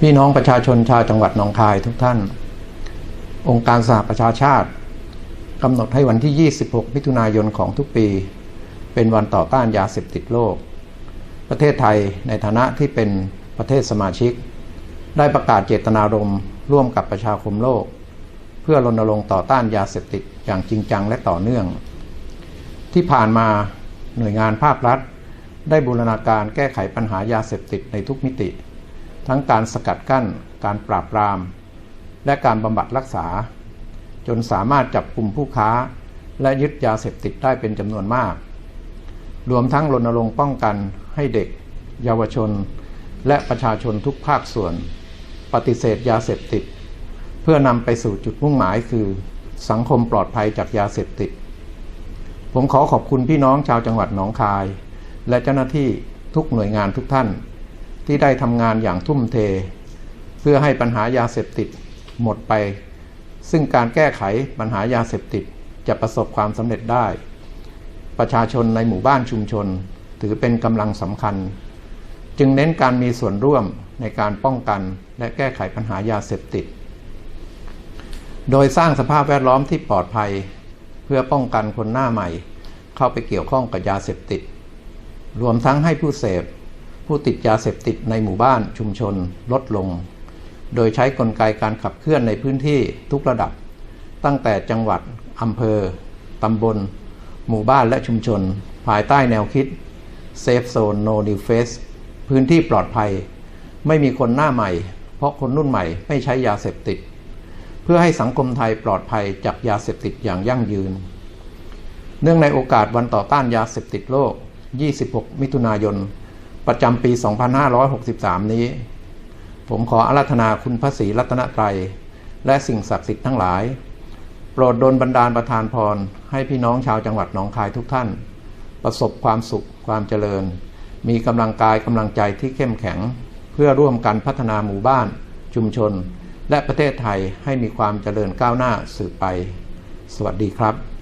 พี่น้องประชาชนชาวจังหวัดหนองคายทุกท่าน องค์การสหประชาชาติกำหนดให้วันที่ 26 มิถุนายนของทุกปี เป็นวันต่อต้านยาเสพติดโลก ประเทศไทยในฐานะที่เป็นประเทศสมาชิก ได้ประกาศเจตนารมณ์ร่วมกับประชาคมโลก เพื่อรณรงค์ต่อต้านยาเสพติดอย่างจริงจังและต่อเนื่อง ที่ผ่านมาหน่วยงานภาครัฐ ได้บูรณาการแก้ไขปัญหายาเสพติดในทุกมิติ ทั้งการสกัดกั้น การปราบปราม และการบำบัดรักษา จนสามารถจับกลุ่มผู้ค้า และยึดยาเสพติดได้เป็นจำนวนมาก รวมทั้งรณรงค์ป้องกันให้เด็ก เยาวชน และประชาชนทุกภาคส่วน ปฏิเสธยาเสพติด เพื่อนำไปสู่จุดมุ่งหมายคือสังคมปลอดภัยจากยาเสพติด ผมขอขอบคุณพี่น้องชาวจังหวัดหนองคาย และเจ้าหน้าที่ทุกหน่วยงานทุกท่าน ที่ได้ทำงานอย่างทุ่มเท เพื่อให้ปัญหายาเสพติดหมดไป ซึ่งการแก้ไขปัญหายาเสพติดจะประสบความสำเร็จได้ ประชาชนในหมู่บ้านชุมชน ถือเป็นกำลังสำคัญ จึงเน้นการมีส่วนร่วมในการป้องกันและแก้ไขปัญหายาเสพติด โดยสร้างสภาพแวดล้อมที่ปลอดภัย เพื่อป้องกันคนหน้าใหม่ เข้าไปเกี่ยวข้องกับยาเสพติด รวมทั้งให้ผู้เสพ ผู้ติดยาเสพติดในหมู่บ้านชุมชนลดลง โดยใช้กลไกการขับเคลื่อนในพื้นที่ทุกระดับ ตั้งแต่จังหวัดอำเภอ ตำบล หมู่บ้านและชุมชน ภายใต้แนวคิด Safe Zone No New Face พื้นที่ปลอดภัย ไม่มีคนหน้าใหม่ เพราะคนรุ่นใหม่ไม่ใช้ยาเสพติด เพื่อให้สังคมไทยปลอดภัยจากยาเสพติดอย่างยั่งยืน เนื่องในโอกาสวันต่อต้านยาเสพติดโลก 26 มิถุนายน ประจำปี 2563 นี้ ผมขออาราธนาคุณพระศรีรัตนตรัย และสิ่งศักดิ์สิทธิ์ทั้งหลาย โปรดดลบันดาลประทานพร ให้พี่น้องชาวจังหวัดหนองคายทุกท่าน ประสบความสุขความเจริญ มีกำลังกายกำลังใจที่เข้มแข็ง เพื่อร่วมกันพัฒนาหมู่บ้าน ชุมชน และประเทศไทยให้มีความเจริญก้าวหน้าสืบไป สวัสดีครับ